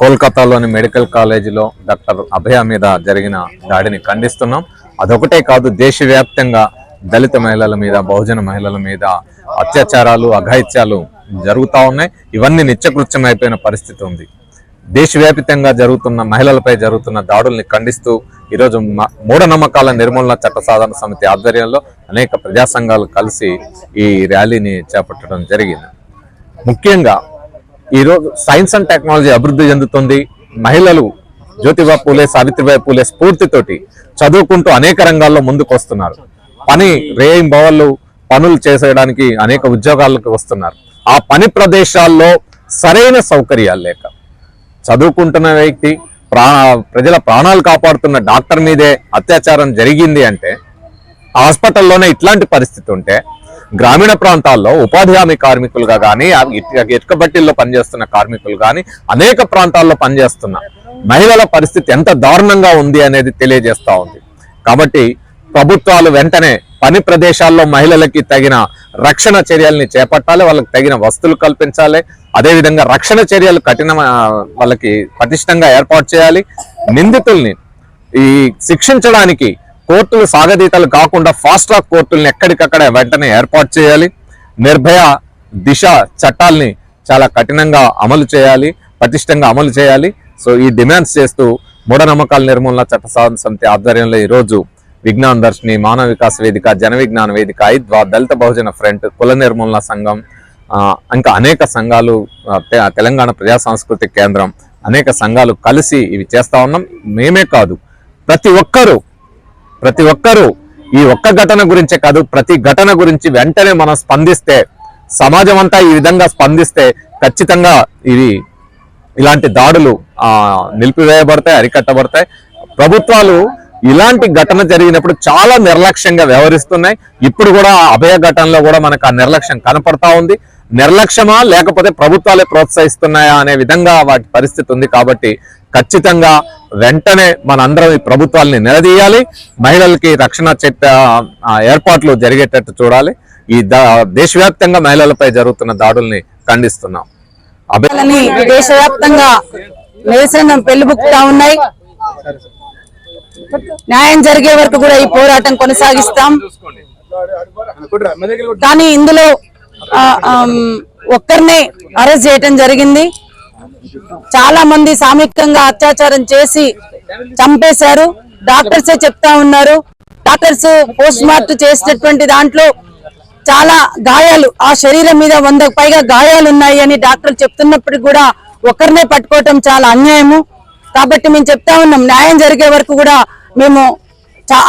కోల్కతాలోని మెడికల్ కాలేజీలో డాక్టర్ అభయ మీద జరిగిన దాడిని ఖండిస్తున్నాం. అదొకటే కాదు దేశవ్యాప్తంగా దళిత మహిళల మీద బహుజన మహిళల మీద అత్యాచారాలు అఘాయిత్యాలు జరుగుతూ ఉన్నాయి. ఇవన్నీ నిత్యకృత్యం అయిపోయిన పరిస్థితి ఉంది. దేశవ్యాప్తంగా జరుగుతున్న మహిళలపై జరుగుతున్న దాడుల్ని ఖండిస్తూ ఈరోజు మూఢనమ్మకాల నిర్మూలన చట్ట సాధన సమితి ఆధ్వర్యంలో అనేక ప్రజా సంఘాలు కలిసి ఈ ర్యాలీని చేపట్టడం జరిగింది. ముఖ్యంగా ఈరోజు సైన్స్ అండ్ టెక్నాలజీ అభివృద్ధి చెందుతుంది. మహిళలు జ్యోతిబా పూలే సావిత్రిబాయి పూలే స్ఫూర్తితోటి చదువుకుంటూ అనేక రంగాల్లో ముందుకు వస్తున్నారు పని రేయింబవళ్ళు పనులు చేసేయడానికి అనేక ఉద్యోగాలకు వస్తున్నారు. ఆ పని ప్రదేశాల్లో సరైన సౌకర్యాలు లేక చదువుకుంటున్న వ్యక్తి ప్రా ప్రజల ప్రాణాలు కాపాడుతున్న డాక్టర్ మీదే అత్యాచారం జరిగింది అంటే హాస్పిటల్లోనే ఇట్లాంటి పరిస్థితి ఉంటే గ్రామీణ ప్రాంతాల్లో ఉపాధి హామీ కార్మికులుగా కానీ ఇటుకబట్టిల్లో పనిచేస్తున్న కార్మికులు కానీ అనేక ప్రాంతాల్లో పనిచేస్తున్న మహిళల పరిస్థితి ఎంత దారుణంగా ఉంది అనేది తెలియజేస్తూ ఉంది. కాబట్టి ప్రభుత్వాలు వెంటనే పని ప్రదేశాల్లో మహిళలకి తగిన రక్షణ చర్యల్ని చేపట్టాలి వాళ్ళకి తగిన వస్తువులు కల్పించాలి అదేవిధంగా రక్షణ చర్యలు కఠిన వాళ్ళకి పటిష్టంగా ఏర్పాటు చేయాలి. నిందితుల్ని ఈ శిక్షించడానికి కోర్టులు సాగదీతలు కాకుండా ఫాస్ట్ ట్రాక్ కోర్టుల్ని ఎక్కడికక్కడ వెంటనే ఏర్పాటు చేయాలి. నిర్భయ దిశ చట్టాల్ని చాలా కఠినంగా అమలు చేయాలి పటిష్టంగా అమలు చేయాలి. సో ఈ డిమాండ్స్ చేస్తూ మూఢనమ్మకాల నిర్మూలన చట్ట సాధన సమితి ఆధ్వర్యంలో ఈరోజు విజ్ఞాన దర్శిని మానవ వికాస్ వేదిక జన విజ్ఞాన వేదిక ఐద్వా దళిత బహుజన ఫ్రంట్ కుల నిర్మూలన సంఘం ఇంకా అనేక సంఘాలు తెలంగాణ ప్రజా సాంస్కృతిక కేంద్రం అనేక సంఘాలు కలిసి ఇవి చేస్తా ఉన్నాం. మేమే కాదు ప్రతి ఒక్కరూ ప్రతి ఒక్కరూ ఈ ఒక్క ఘటన గురించే కాదు ప్రతి ఘటన గురించి వెంటనే మనం స్పందిస్తే సమాజం అంతా ఈ విధంగా స్పందిస్తే ఖచ్చితంగా ఇది ఇలాంటి దాడులు నిలిపివేయబడతాయి అరికట్టబడతాయి. ప్రభుత్వాలు ఇలాంటి ఘటన జరిగినప్పుడు చాలా నిర్లక్ష్యంగా వ్యవహరిస్తున్నాయి. ఇప్పుడు కూడా ఆ అభయ ఘటనలో కూడా మనకు ఆ నిర్లక్ష్యం కనపడతా ఉంది. నిర్లక్ష్యమా లేకపోతే ప్రభుత్వాలే ప్రోత్సహిస్తున్నాయా అనే విధంగా వాటి పరిస్థితి ఉంది కాబట్టి ఖచ్చితంగా వెంటనే మనందరం ఈ ప్రభుత్వాలని నిలదీయాలి. మహిళలకి రక్షణ చట్ట ఆ, ఏర్పాట్లు జరిగేటట్టు చూడాలి. ఈ దేశవ్యాప్తంగా మహిళలపై జరుగుతున్న దాడుల్ని ఖండిస్తున్నాం. దేశవ్యాప్తంగా నిరసన పెళ్ళిబుక్తా ఉన్నాయి. న్యాయం జరిగే వరకు కూడా ఈ పోరాటం కొనసాగిస్తాం. కానీ ఇందులో ఒక్కరినే అరెస్ట్ చేయటం జరిగింది. చాలా మంది సామూహికంగా అత్యాచారం చేసి చంపేశారు. డాక్టర్సే చెప్తా ఉన్నారు. డాక్టర్స్ పోస్ట్ మార్టం చేసినటువంటి దాంట్లో చాలా గాయాలు ఆ శరీరం మీద వందకు పైగా గాయాలు ఉన్నాయి అని డాక్టర్లు చెప్తున్నప్పటికీ కూడా ఒకరినే పట్టుకోవటం చాలా అన్యాయము. కాబట్టి మేము చెప్తా ఉన్నాం న్యాయం జరిగే వరకు కూడా మేము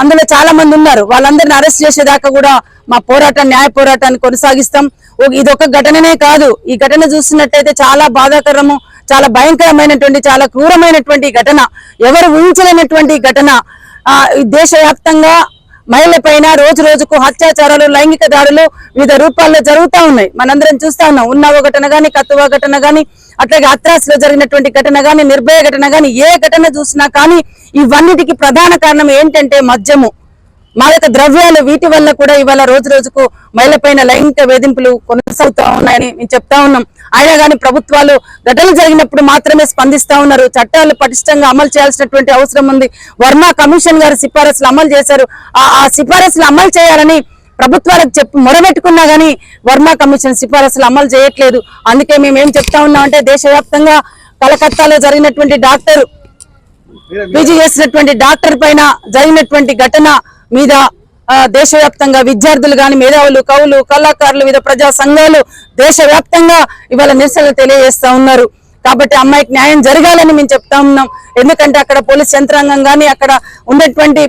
అందులో చాలా మంది ఉన్నారు. వాళ్ళందరిని అరెస్ట్ చేసేదాకా కూడా మా పోరాటం న్యాయ పోరాటాన్ని కొనసాగిస్తాం. ఇదొక ఇది ఒక ఘటననే కాదు. ఈ ఘటన చూసినట్టయితే చాలా బాధాకరము చాలా భయంకరమైనటువంటి చాలా క్రూరమైనటువంటి ఘటన. ఎవరు ఊహించలేనటువంటి ఘటన. దేశవ్యాప్తంగా మహిళల పైన రోజు రోజుకు అత్యాచారాలు లైంగిక దాడులు వివిధ రూపాల్లో జరుగుతూ ఉన్నాయి. మనందరం చూస్తా ఉన్నాం. ఉన్నావ ఘటన గాని కత్తువ ఘటన గాని అట్లాగే అత్రాస్లో జరిగినటువంటి ఘటన గాని నిర్భయ ఘటన గాని ఏ ఘటన చూసినా కానీ ఇవన్నిటికి ప్రధాన కారణం ఏంటంటే మద్యము. మాదక ద్రవ్యాలు వీటి వల్ల కూడా ఇవాళ రోజు రోజుకు మహిళపైన లైంగిక వేధింపులు కొనసాగుతా ఉన్నాయని మేము చెప్తా ఉన్నాం. అయినా కానీ ప్రభుత్వాలు ఘటనలు జరిగినప్పుడు మాత్రమే స్పందిస్తా ఉన్నారు. చట్టాలు పటిష్టంగా అమలు చేయాల్సినటువంటి అవసరం ఉంది. వర్మ కమిషన్ గారు సిఫారసులు అమలు చేశారు. ఆ సిఫారసులు అమలు చేయాలని ప్రభుత్వాలకు చెప్పి మొరబెట్టుకున్నా గానీ వర్మ కమిషన్ సిఫారసులు అమలు చేయట్లేదు. అందుకే మేము ఏం చెప్తా ఉన్నాం అంటే దేశవ్యాప్తంగా కలకత్తాలో జరిగినటువంటి డాక్టర్ పీజీ చేసినటువంటి డాక్టర్ పైన జరిగినటువంటి ఘటన మీద దేశవ్యాప్తంగా విద్యార్థులు గాని మేధావులు కవులు కళాకారులు వివిధ ప్రజా సంఘాలు దేశవ్యాప్తంగా ఇవాళ నిరసనలు తెలియజేస్తా ఉన్నారు. కాబట్టి అమ్మాయికి న్యాయం జరగాలని మేము చెప్తా ఉన్నాం. ఎందుకంటే అక్కడ పోలీస్ యంత్రాంగం కానీ అక్కడ ఉన్నటువంటి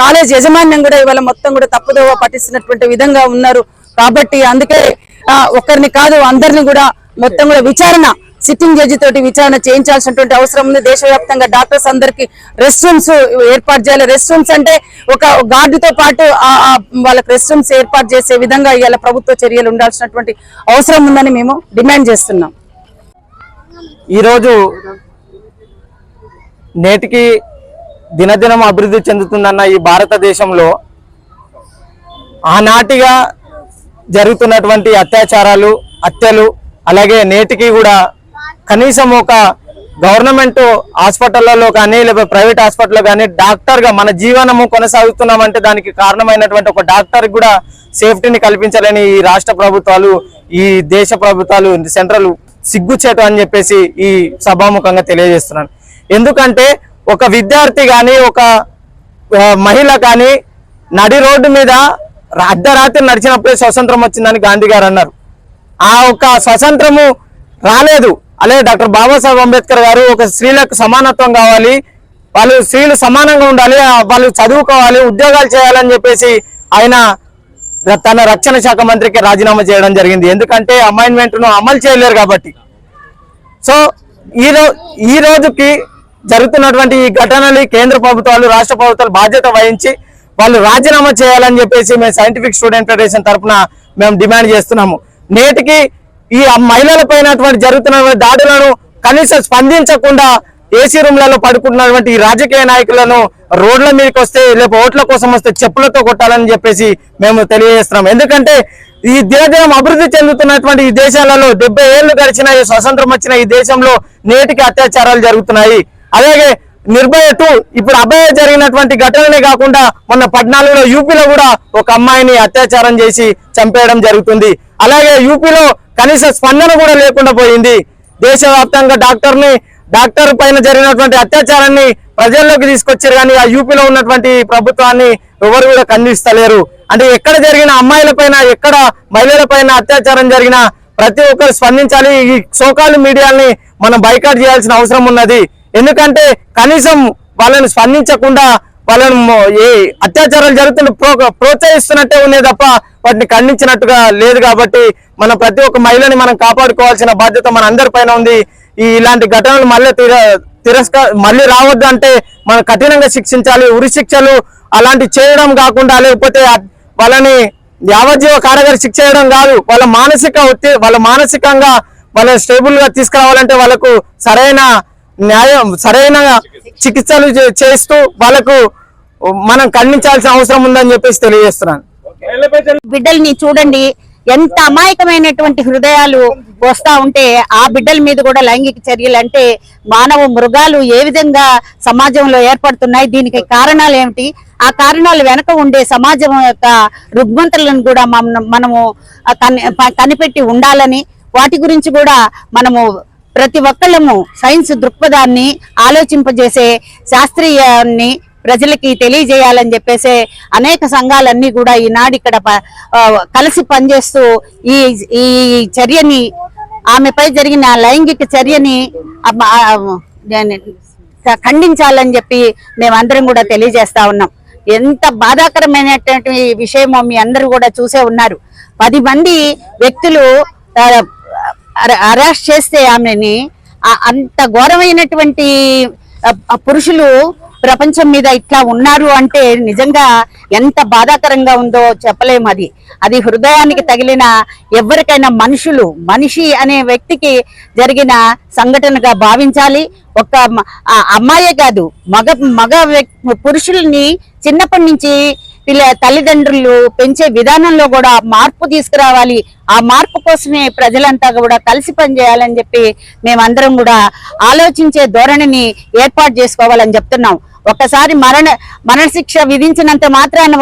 కాలేజ్ యజమాన్యం కూడా ఇవాళ మొత్తం కూడా తప్పుదోవ పట్టిస్తున్నటువంటి విధంగా ఉన్నారు. కాబట్టి అందుకే ఒకరిని కాదు అందరిని కూడా మొత్తం కూడా విచారణ సిట్టింగ్ జడ్జి తోటి విచారణ చేయించాల్సినటువంటి అవసరం ఉంది. దేశవ్యాప్తంగా డాక్టర్స్ అందరికి రెస్ట్ రూమ్స్ ఏర్పాటు చేయాలి. రెస్ట్ రూమ్స్ అంటే ఒక గార్డుతో పాటు ఆ- వాళ్ళకి రెస్ట్ రూమ్స్ ఏర్పాటు చేసే విధంగా ఇవాళ ప్రభుత్వ చర్యలు ఉండాల్సినటువంటి అవసరం ఉందని మేము డిమాండ్ చేస్తున్నాం. ఈరోజు నేటికి దినదినం అభివృద్ధి చెందుతుందన్న ఈ భారతదేశంలో ఆనాటిగా జరుగుతున్నటువంటి అత్యాచారాలు హత్యలు అలాగే నేటికి కూడా కనీసం ఒక గవర్నమెంట్ హాస్పిటల్లో కానీ లేకపోతే ప్రైవేట్ హాస్పిటల్లో కానీ డాక్టర్గా మన జీవనము కొనసాగుతున్నామంటే దానికి కారణమైనటువంటి ఒక డాక్టర్ కూడా సేఫ్టీని కల్పించాలని ఈ రాష్ట్ర ప్రభుత్వాలు ఈ దేశ ప్రభుత్వాలు సెంట్రల్ సిగ్గుచేటు అని చెప్పేసి ఈ సభాముఖంగా తెలియజేస్తున్నాను. ఎందుకంటే ఒక విద్యార్థి కానీ ఒక మహిళ కానీ నడి రోడ్డు మీద అర్ధరాత్రి నడిచినప్పుడే స్వతంత్రం వచ్చిందని గాంధీ గారు అన్నారు. ఆ ఒక స్వతంత్రము రాలేదు. అలాగే డాక్టర్ బాబాసాహెబ్ అంబేద్కర్ గారు ఒక స్త్రీలకు సమానత్వం కావాలి వాళ్ళు స్త్రీలు సమానంగా ఉండాలి వాళ్ళు చదువుకోవాలి ఉద్యోగాలు చేయాలని చెప్పేసి ఆయన తన రక్షణ శాఖ మంత్రికి రాజీనామా చేయడం జరిగింది. ఎందుకంటే అమైన్మెంట్ను అమలు చేయలేరు కాబట్టి. సో ఈ రో ఈ రోజుకి జరుగుతున్నటువంటి ఈ ఘటనలు కేంద్ర ప్రభుత్వాలు రాష్ట్ర ప్రభుత్వాలు బాధ్యత వహించి వాళ్ళు రాజీనామా చేయాలని చెప్పేసి మేము సైంటిఫిక్ స్టూడెంట్ ఫెడరేషన్ తరఫున మేము డిమాండ్ చేస్తున్నాము. నేటికి ఈ మహిళల పైన జరుగుతున్న దాడులను కనీసం స్పందించకుండా ఏసీ రూమ్లలో పడుకుంటున్నటువంటి ఈ రాజకీయ నాయకులను రోడ్ల మీదకి వస్తే లేకపోతే ఓట్ల కోసం వస్తే చెప్పులతో కొట్టాలని చెప్పేసి మేము తెలియజేస్తున్నాం. ఎందుకంటే ఈ దినదినం అభివృద్ధి చెందుతున్నటువంటి ఈ దేశాలలో డెబ్బై ఏళ్ళు గడిచిన ఈ స్వతంత్రం వచ్చిన ఈ దేశంలో నేటికి అత్యాచారాలు జరుగుతున్నాయి. అలాగే నిర్భయ టూ ఇప్పుడు అభయ జరిగినటువంటి ఘటననే కాకుండా మొన్న పద్నాలుగులో యూపీలో కూడా ఒక అమ్మాయిని అత్యాచారం చేసి చంపేయడం జరుగుతుంది. అలాగే యూపీలో కనీస స్పందన కూడా లేకుండా పోయింది. దేశవ్యాప్తంగా డాక్టర్ని డాక్టర్ పైన జరిగినటువంటి అత్యాచారాన్ని ప్రజల్లోకి తీసుకొచ్చారు కానీ ఆ యూపీలో ఉన్నటువంటి ప్రభుత్వాన్ని ఎవరు కూడా ఖండిస్తలేరు. అంటే ఎక్కడ జరిగిన అమ్మాయిల పైన ఎక్కడ మహిళల పైన అత్యాచారం జరిగినా ప్రతి ఒక్కరు స్పందించాలి. ఈ సోకాలు మీడియాని మనం బైకాట్ చేయాల్సిన అవసరం ఉన్నది. ఎందుకంటే కనీసం వాళ్ళని స్పందించకుండా వాళ్ళను ఏ అత్యాచారాలు జరుగుతున్న ప్రో ప్రోత్సహిస్తున్నట్టే ఉన్నాయి తప్ప వాటిని ఖండించినట్టుగా లేదు కాబట్టి మన ప్రతి ఒక్క మహిళని మనం కాపాడుకోవాల్సిన బాధ్యత మన అందరి పైన ఉంది. ఈ ఇలాంటి ఘటనలు మళ్ళీ తిర తిరస్క మళ్ళీ రావద్దు అంటే మనం కఠినంగా శిక్షించాలి ఉరి శిక్షలు అలాంటి చేయడం కాకుండా లేకపోతే వాళ్ళని యావజ్జీవ కారాగార శిక్ష చేయడం కాదు వాళ్ళ మానసిక ఒత్తి వాళ్ళ మానసికంగా వాళ్ళ స్టేబుల్గా తీసుకురావాలంటే వాళ్ళకు సరైన న్యాయం సరైన చికిత్సలు చే- చేస్తూ వాళ్ళకు మనం ఖండించాల్సిన అవసరం ఉందని చెప్పేసి తెలియజేస్తున్నాను. బిడ్డల్ని చూడండి ఎంత అమాయకమైనటువంటి హృదయాలు వస్తా ఉంటే ఆ బిడ్డల మీద కూడా లైంగిక చర్యలు అంటే మానవ మృగాలు ఏ విధంగా సమాజంలో ఏర్పడుతున్నాయి దీనికి కారణాలు ఏమిటి? ఆ కారణాలు వెనక ఉండే సమాజం యొక్క రుగ్మంతులను కూడా మనం- మనము కని- కనిపెట్టి ఉండాలని వాటి గురించి కూడా మనము ప్రతి ఒక్కళ్ళము సైన్స్ దృక్పథాన్ని ఆలోచింపజేసే శాస్త్రీయాన్ని ప్రజలకి తెలియజేయాలని చెప్పేసి అనేక సంఘాలన్నీ కూడా ఈనాడు ఇక్కడ ప- కలిసి పనిచేస్తూ ఈ ఈ చర్యని ఆమెపై జరిగిన లైంగిక చర్యని ఖండించాలని చెప్పి మేమందరం కూడా తెలియజేస్తా ఉన్నాం. ఎంత బాధాకరమైనటువంటి విషయమో మీ అందరూ కూడా చూసే ఉన్నారు. పది మంది వ్యక్తులు అరెస్ట్ చేస్తే ఆమెని అంత ఘోరమైనటువంటి పురుషులు ప్రపంచం మీద ఇట్లా ఉన్నారు అంటే నిజంగా ఎంత బాధాకరంగా ఉందో చెప్పలేము అది. అది హృదయానికి తగిలిన ఎవరికైనా మనుషులు మనిషి అనే వ్యక్తికి జరిగిన సంఘటనగా భావించాలి. ఒక అమ్మాయే కాదు మగ మగ వ్యక్- పురుషుల్ని చిన్నప్పటి నుంచి పిల్ల తల్లిదండ్రులు పెంచే విధానంలో కూడా మార్పు తీసుకురావాలి. ఆ మార్పు కోసమే ప్రజలంతా కూడా కలిసి పనిచేయాలని చెప్పి మేమందరం కూడా ఆలోచించే ధోరణిని ఏర్పాటు చేసుకోవాలని చెప్తున్నాం. ఒకసారి మరణ మరణశిక్ష విధించినంత మాత్రాన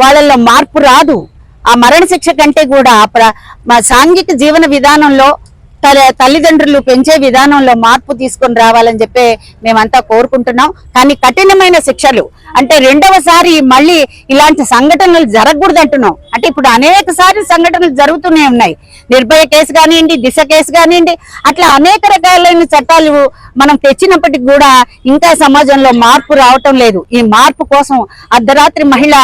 వాళ్ళల్లో మార్పు రాదు. ఆ మరణశిక్ష కంటే కూడా ప్ర- మా సాంఘిక జీవన విధానంలో తల్లిదండ్రులు పెంచే విధానంలో మార్పు తీసుకొని రావాలని చెప్పి మేమంతా కోరుకుంటున్నాం. కానీ కఠినమైన శిక్షలు. అంటే రెండవసారి మళ్ళీ ఇలాంటి సంఘటనలు జరగకూడదు అంటున్నాం అంటే ఇప్పుడు అనేక సార్లు సంఘటనలు జరుగుతూనే ఉన్నాయి. నిర్భయ కేసు కానివ్వండి దిశ కేసు కానివ్వండి అట్లా అనేక రకాలైన చట్టాలు మనం తెచ్చినప్పటికి కూడా ఇంకా సమాజంలో మార్పు రావటం లేదు. ఈ మార్పు కోసం అర్ధరాత్రి మహిళ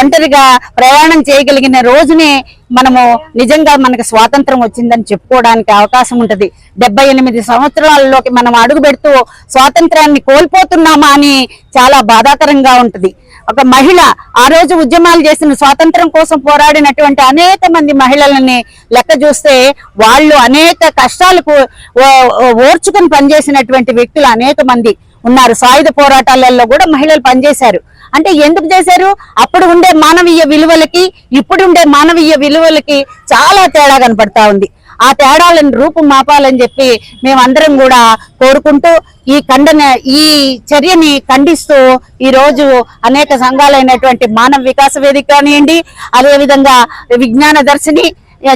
ఒంటరిగా ప్రయాణం చేయగలిగిన రోజునే మనము నిజంగా మనకు స్వాతంత్రం వచ్చిందని చెప్పుకోవడానికి అవకాశం ఉంటది. డెబ్బై ఎనిమిది సంవత్సరాలలోకి మనం అడుగు పెడుతూ స్వాతంత్రాన్ని కోల్పోతున్నామా అని చాలా బాధాకరంగా ఉంటది. ఒక మహిళ ఆ రోజు ఉద్యమాలు చేసిన స్వాతంత్రం కోసం పోరాడినటువంటి అనేక మంది మహిళలని లెక్క చూస్తే వాళ్ళు అనేక కష్టాలకు ఓ- ఓర్చుకుని పనిచేసినటువంటి వ్యక్తులు అనేక మంది ఉన్నారు. సాయుధ పోరాటాలలో కూడా మహిళలు పనిచేశారు. అంటే ఎందుకు చేశారు? అప్పుడు ఉండే మానవీయ విలువలకి ఇప్పుడు ఉండే మానవీయ విలువలకి చాలా తేడా కనపడతా ఉంది. ఆ తేడాలను రూపు మాపాలని చెప్పి మేమందరం కూడా కోరుకుంటూ ఈ ఖండన ఈ చర్యని ఖండిస్తూ ఈ రోజు అనేక సంఘాలైనటువంటి మానవ వికాస వేదిక కానివ్వండి అదేవిధంగా విజ్ఞాన దర్శిని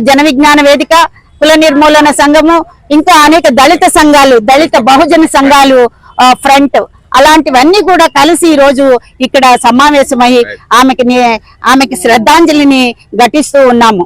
జన విజ్ఞాన వేదిక కుల నిర్మూలన సంఘము ఇంకా అనేక దళిత సంఘాలు దళిత బహుజన సంఘాలు ఫ్రంట్. అలాంటివన్నీ కూడా కలిసి ఈ రోజు ఇక్కడ సమావేశమై ఆమెకి ఆమెకి శ్రద్ధాంజలిని ఘటిస్తూ ఉన్నాము.